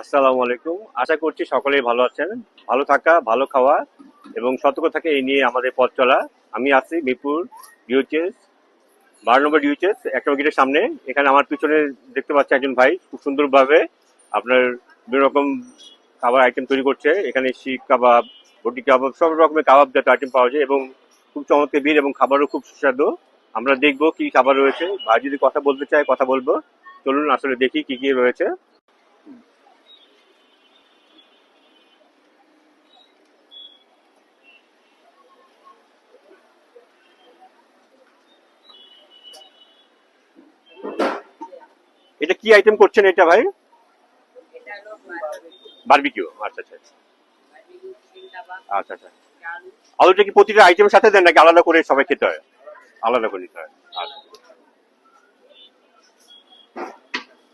আসসালামু আলাইকুম আশা করছি সকলেই ভালো আছেন। ভালো থাকা, ভালো খাওয়া এবং সতর্ক থাকে এই নিয়ে আমাদের পথ চলা। আমি আছি মিরপুর ডিউচেস বারো নম্বর ডিউচেস এক নম্বর গেটের সামনে। এখানে আমার পিছনে দেখতে পাচ্ছি একজন ভাই। খুব সুন্দরভাবে আপনার বিভিন্ন রকম খাবার আইটেম তৈরি করছে। এখানে শিখ কাবাব, বটি কাবাব, সব রকমের কাবাব জাতীয় আইটেম পাওয়া যায় এবং খুব চমৎকার বীর এবং খাবারও খুব সুস্বাদু। আমরা দেখব কি খাবার রয়েছে। ভাই যদি কথা বলতে চায়, কথা বলব। চলুন আসলে দেখি কি কি রয়েছে। কি আইটেম করছেন এটা ভাই? বারবিকিউ আচ্ছা আচ্ছা। আচ্ছা আচ্ছা। আলুটা কি প্রতিটা আইটেমের সাথে দেন নাকি আলাদা করে সবাই খেতে হয়? আলাদা করে নিতে হয়। আচ্ছা।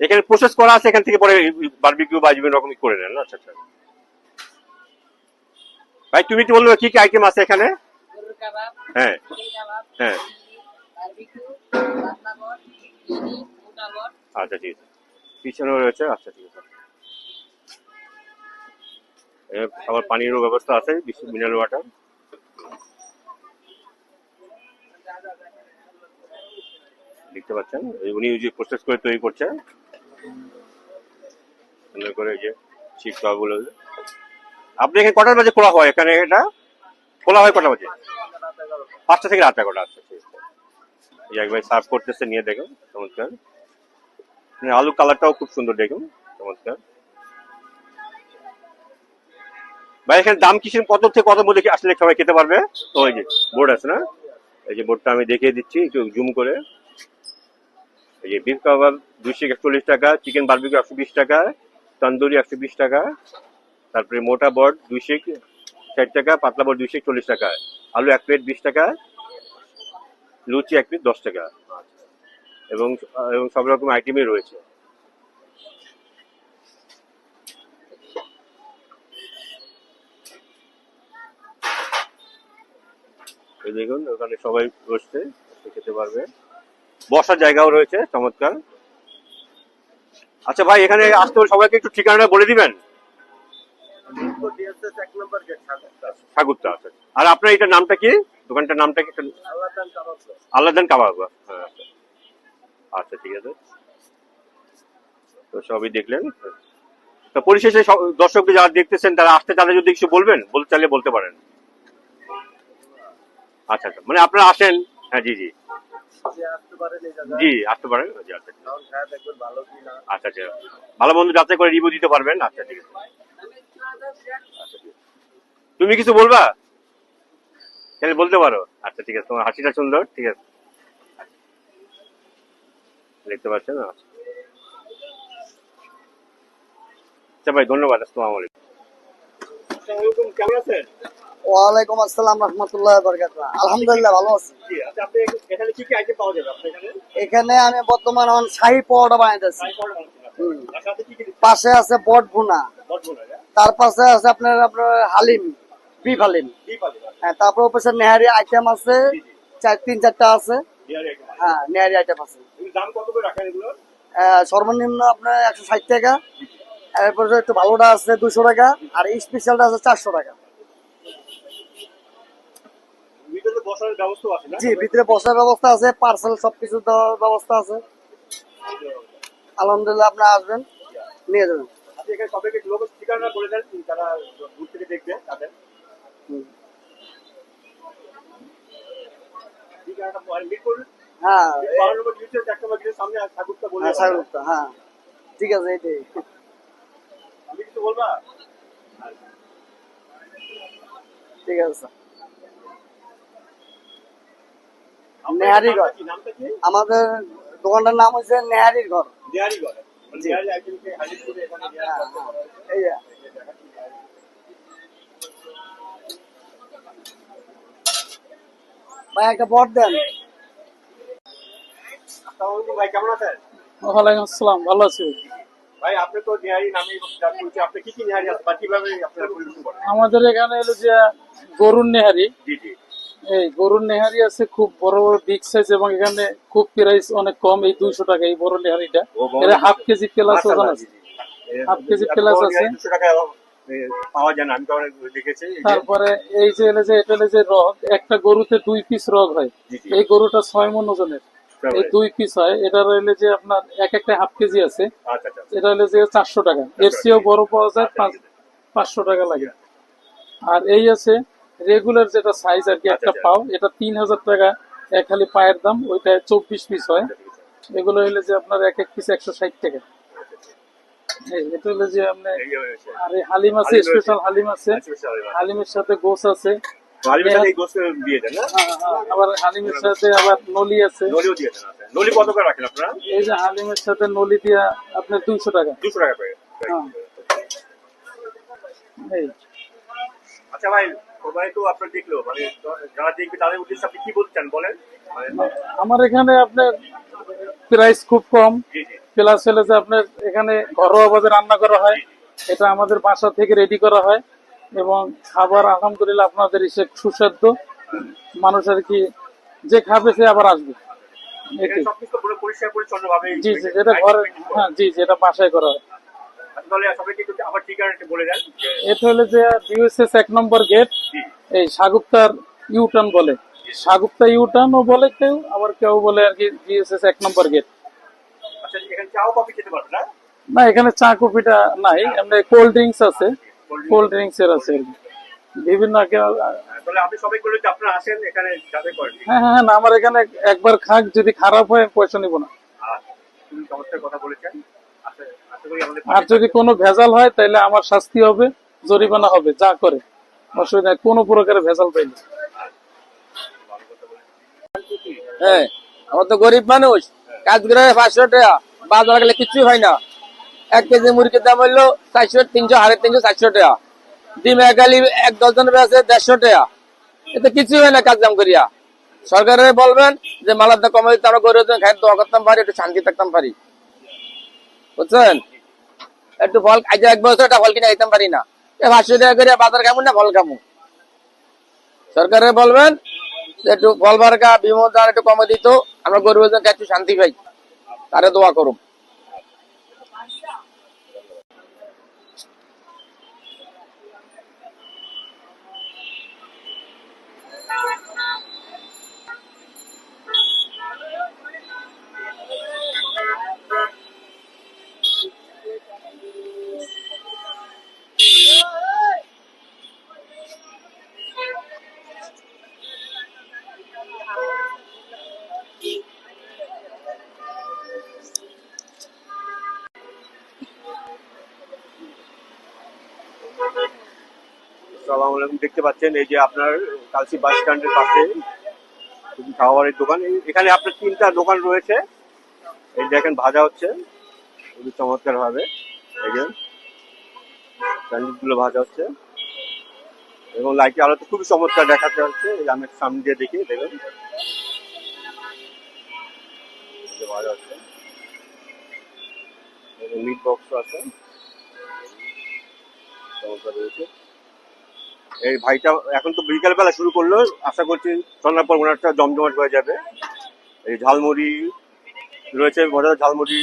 এখানে প্রসেস করা আছে এখান থেকে পরে বারবিকিউ বা বিভিন্ন রকম করে নেন। আচ্ছা আচ্ছা। ভাই তুমি কি বলবে কি কি আইটেম আছে এখানে? হ্যাঁ। হ্যাঁ। আচ্ছা ঠিক আছে। পিছনেও রয়েছে আচ্ছা ঠিক আছে। আবার পানিরও ব্যবস্থা আছে মিনারেল ওয়াটার। দেখতে পাচ্ছেন? উনি যে প্রসেস করে তৈরি করছে সুন্দর করে যে শিকগুলো আপনি এখানে কটার বাজে খোলা হয়? এখানে এটা? খোলা হয় কটা বাজে? পাঁচটা থেকে রাত এগারোটা আচ্ছা ঠিক আছে। যে একবার সার্ভ করতেছে, নিয়ে দেখুন, চমৎকার। আলু কালারটাও খুব সুন্দর দেখুন। চমৎকার। ভাই, এখানে দাম কিসের, কত থেকে কত মধ্যে আসলে সবাই খেতে পারবে? তো এই যে বোর্ড আছে না? এই যে বোর্ডটা আমি দেখিয়ে দিচ্ছি, একটু জুম করে। এই যে বিফ কাবাব দুইশো একচল্লিশ টাকা চিকেন বারবিকিউ একশো বিশ টাকা, তন্দুরি একশো বিশ টাকা, তারপরে মোটা বট দুইশো ষাট টাকা, পাতলা বট দুইশো চল্লিশ টাকা, আলু এক প্লেট বিশ টাকা, লুচি এক প্লেট দশ টাকা। এবং এবং সব রকম আইটেমই রয়েছে। দেখুন ওখানে সবাই বসছে বসে খেতে পারবে। বসার জায়গাও রয়েছে চমৎকার। আচ্ছা ভাই এখানে আসতে হলে সবাইকে একটু ঠিকানাটা বলে দিবেন? আচ্ছা। আর আপনার এটার নামটা কি? দোকানটার নামটা কি? আল্লাদান কাবাব হ্যাঁ আচ্ছা। আচ্ছা ঠিক আছে। তো সবই দেখলেন? তো পরিশেষে দর্শকদের যারা দেখতেছেন তারা আসতে তাদের যদি কিছু বলবেন বলতে চাইলে বলতে পারেন। আচ্ছা আচ্ছা মানে আপনারা আসেন। হ্যাঁ জি জি। জি আসতে পারেন। জি আচ্ছা আচ্ছা আচ্ছা ভালো বন্ধু যাচাই করে রিভিউ দিতে পারবেন। আচ্ছা ঠিক আছে। আচ্ছা ঠিক আছে। তুমি কিছু বলবা? বলতে পারো। আচ্ছা ঠিক আছে তোমার হাসিটা সুন্দর ঠিক আছে। দেখতে পাচ্ছেন? আচ্ছা আচ্ছা ভাই ধন্যবাদ আসসালামু আলাইকুম। কেমন আছেন? ওয়ালাইকুম আসসালাম রহমতুল্লাহ বরকাত আলহামদুলিল্লাহ ভালো আছি। আচ্ছা আপনি এখানে কি কি আইটেম পাওয়া যাবে আপনার এখানে? এখানে আমি বর্তমান এখন শাহী পরোটা বানাইতেছি পাশে আছে বট ভুনা। তার পাশে আছে আপনার আপনার হালিম বিফ হালিম। পাবে হ্যাঁ তারপর পাশে নেহারি আইটেম আছে। চার তিন চারটা আছে। হ্যাঁ নেহারি আইটেম আছে। দাম কত করে রাখেন এগুলো? সর্বনিম্ন আপনার একশো ষাট টাকা। এরপরে একটু ভালোটা আছে দুশো টাকা। আর স্পেশালটা আছে চারশো টাকা। ভিতরে বসার ব্যবস্থা আছে না? জি ভিতরে বসার ব্যবস্থা আছে পার্সেল সবকিছু দেওয়ার ব্যবস্থা আছে। আলহামদুলিল্লাহ আপনারা আসবেন নিয়ে যাবেন। আপনি ঠিকানা হ্যাঁ। হ্যাঁ হ্যাঁ। ঠিক আছে এটাই আমি কিছু বলবা? ঠিক আছে। নেহারি ঘর। কি? নামটা কি? আমাদের দোকানটার নাম হচ্ছে নেহারির ঘর। নেহারি ঘর। মানে হ্যাঁ। এই ভাই একটা বট দেন। ভাই কেমন আছেন? ওয়ালাইকুম আসসালাম ভালো আছি। ভাই আপনি তো নেহারি নামে আপনি কি কি নেহারি আছে বা কীভাবে আপনারা পরিবেশন করেন? আমাদের এখানে হলো যে গরুর নেহারি। জি জি। এই গরুর নেহারি আছে খুব বড় বড় বিগ সাইজ এবং এখানে খুব প্রাইস অনেক কম এই দুইশো টাকা এই বড় নেহারিটা। এটা হাফ কেজি প্লাস ওজন আছে। হাফ কেজি প্লাস আছে। দুশো টাকা পাওয়া যায় না আমি তো অনেক দেখেছি এই যে- তারপরে এই যে এটা যে রগ একটা গরুতে দুই পিস রগ হয়। এই গরুটা ছয় মন ওজনের। দুই পিস হয়। এটা রইলে যে আপনার এক একটা হাফ কেজি আছে। আচ্ছা আচ্ছা এটা হলে যে চারশো টাকা। এর চেয়েও বড় পাওয়া যায় পাঁচশো টাকা লাগে। আর এই আছে রেগুলার যেটা সাইজ আর কি একটা আচ্ছা। পাও এটা তিন হাজার টাকা। এক খালি পায়ের দাম ওইটা চব্বিশ পিস হয়। এগুলো হইলে যে আপনার এক এক পিস একশো ষাট টাকা। এটা হলে যে হয়েছে। আর হালিম আছে স্পেশাল হালিম আছে। আচ্ছা, আচ্ছা, আচ্ছা। হালিমের সাথে গোস আছে। না? হ্যাঁ, হ্যাঁ, আবার হালিমের সাথে আবার নলি আছে। নলিও দিয়ে দেন। নলি কত করে রাখেন আপনারা? এই যে হালিমের সাথে নলি দিয়া আপনার দুইশো টাকা। দুশো টাকা করে। হ্যাঁ। আচ্ছা ভাই সবাই তো আপনার দেখল মানে যারা দেখবে তাদের উদ্দেশ্যে আপনি কি বলতে চান বলেন? মানে আমার এখানে আপনার প্রাইস খুব কম। প্লাস হলে যে আপনার এখানে ঘরোয়া ভাবে রান্না করা হয়। এটা আমাদের বাসা থেকে রেডি করা হয়। এবং খাবার আলহামদুলিল্লাহ আপনাদের এসে সুস্বাদু মানুষ আর কি যে খাবে সে আবার আসবে। জি জি যেটা ঘরে হ্যাঁ জি যেটা বাসায় করা হয়। এটা হলো যে ডিউএসএস এক নম্বর গেট। এই সাগুপ্তার ইউটার্ন বলে। সাগুপ্তা ইউটার্ন ও বলে কেউ আবার কেউ বলে আর কি ডিউএসএস এক নম্বর গেট। আচ্ছা না এখানে চা কফিটা নাই এমনি কোল্ড ড্রিঙ্কস আছে। কোল্ড ড্রিঙ্কস এর আছে। বিভিন্ন কে- তাহলে আপনি সবাই করে যে আপনারা আসেন এখানে যাতে করেন হ্যাঁ হ্যাঁ না, আমার এখানে একবার খাক যদি খারাপ হয় পয়সা নিব না। আর যদি কোনো ভেজাল হয় তাহলে আমার শাস্তি হবে জরিমানা হবে যা করে। অসুবিধা নেই, কোনো প্রকারের ভেজাল পাইলে হ্যাঁ আমার তো গরিব মানুষ। কাজ করে পাঁচশো টাকা বাজার গেলে কিছুই হয় না। এক কেজি মুরগির দাম হইল চারশো তিনশো, সাড়ে তিনশো, চারশো টাকা। ডিম একালি এক ডজন আছে দেড়শো টাকা। এতে কিছুই হয় না কাজ দাম করিয়া। সরকারের বলবেন যে মালার দাম দিতে আমরা গরিব খাই, দোয়া করতাম পারি, একটু শান্তি থাকতাম পারি। বুঝছেন? একটু ফল আজ এক বছর একটা ফল কিনে খাইতাম পারি না। পাঁচশো টাকা করে বাজার খামু না ফল খামু? সরকারের বলবেন যে একটু ফল বারকা, বিমল একটু কমে দিত, আমরা গরিব একটু শান্তি পাই। তারে দোয়া করুম। দেখতে পাচ্ছেন, এই যে আপনার কালসি বাস স্ট্যান্ডের পাশে খাবারের দোকান। এখানে আপনার তিনটা দোকান রয়েছে। এই দেখেন, ভাজা হচ্ছে। খুবই চমৎকার ভাবে গুলো ভাজা হচ্ছে। এবং লাইটের আলোতে খুবই চমৎকার দেখাতে হচ্ছে। আমি সামনে দিয়ে দেখি, দেখুন। ভাজা হচ্ছে। মিট বক্স আছে। চমৎকার রয়েছে। এই ভাইটা এখন তো বিকাল বেলা শুরু করল। আশা করছি সন্ধ্যার পর ওনারটা জমজমাট হয়ে যাবে। এই ঝালমুড়ি রয়েছে মজাদার ঝালমুড়ি,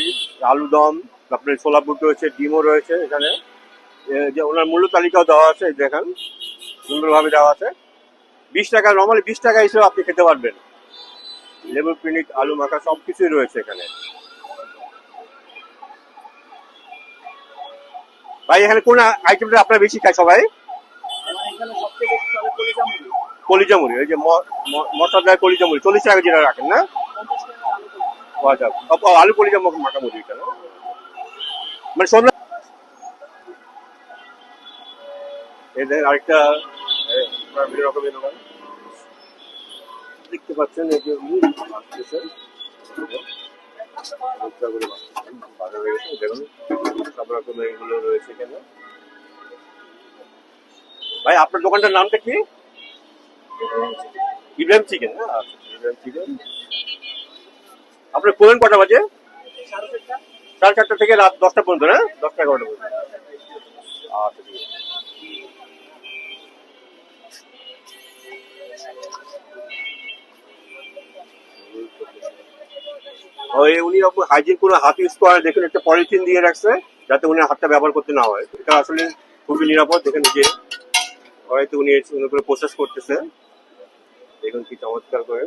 আলু দম, তারপরে বুট রয়েছে, ডিমও রয়েছে এখানে। যে ওনার মূল্য তালিকাও দেওয়া আছে, দেখেন, সুন্দরভাবে দেওয়া আছে। বিশ টাকা, নর্মালি বিশ টাকা হিসেবে আপনি খেতে পারবেন। লেবু, পিনিক, আলু, মাখা সব কিছুই রয়েছে এখানে। ভাই, এখানে কোন আইটেমটা আপনার বেশি খায় সবাই? কলিজা মুড়ি ওই যে মশলাদার কলিজা চল্লিশ টাকা যেটা রাখেন না? আচ্ছা আলু কলিজা মাখা মুড়ি এটা মানে সন্ধ্যা এই আরেকটা রকমের দোকান দেখতে পাচ্ছেন এই যে গেছে, দেখুন। সব রকমের এগুলো রয়েছে এখানে। ভাই, আপনার দোকানটার নামটা কি? ইব্রাহিম চিকেন না আচ্ছা আপনি খোলেন কটা বাজে? সাড়ে চারটা থেকে রাত দশটা পর্যন্ত না দশটা এগারোটা পর্যন্ত। আচ্ছা হাইজিন কোনো হাত দেখুন, একটা পলিথিন দিয়ে রাখছে, যাতে উনি হাতটা ব্যবহার করতে না হয়। এটা আসলে খুবই নিরাপদ দেখেন যে হয়তো উনি উনি করে প্রসেস করতেছে। দেখুন কি চমৎকার করে।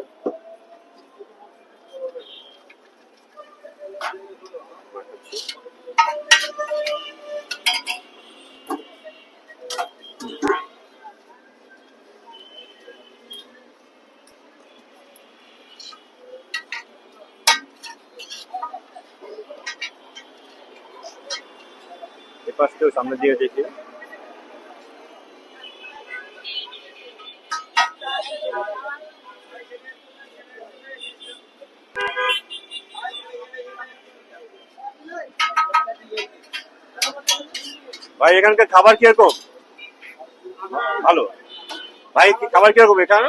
এ পাশটাও সামনে দিয়ে দেখি। ভাই, এখানকার খাবার কীরকম? ভালো। ভাই, কি খাবার কীরকম এখানে?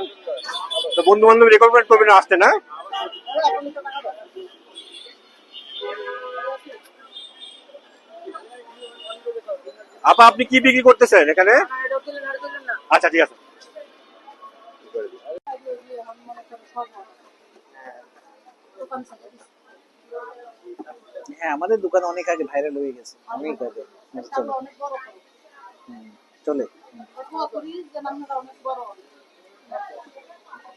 তো বন্ধু বান্ধব রেকমেন্ড করবেন আসতে, না? আপা, আপনি কি বিক্রি করতেছেন এখানে? আচ্ছা ঠিক আছে। হ্যাঁ আমাদের দোকান অনেক আগে ভাইরাল হয়ে গেছে অনেক আগে। চলে। অনেক বড় হুম, চলে। প্রথম করি যে আপনারা অনেক বড়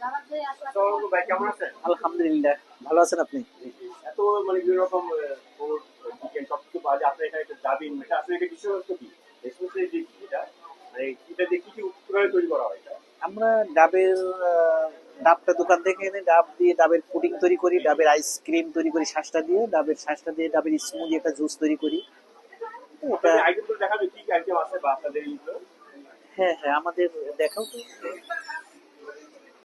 যারা যে আসলে ভাই কেমন আছেন? আলহামদুলিল্লাহ ভালো আছেন আপনি? এত মানে বিভিন্ন রকম চিকেন সব পাওয়া যায় আপনার এখানে একটা দাবিন এটা আসলে এটা বিশেষত্ব কি? এটা মানে এটা দিয়ে কি কি কীভাবে তৈরি করা হয় এটা? আমরা ডাবের আহ, ডাবটা দোকান থেকে এনে ডাব দিয়ে ডাবের পুডিং তৈরি করি ডাবের আইসক্রিম তৈরি করি শাঁসটা দিয়ে ডাবের শাঁসটা দিয়ে ডাবের স্মুদি একটা জুস তৈরি করি। হ্যাঁ হ্যাঁ আমাদের দেখাও তো।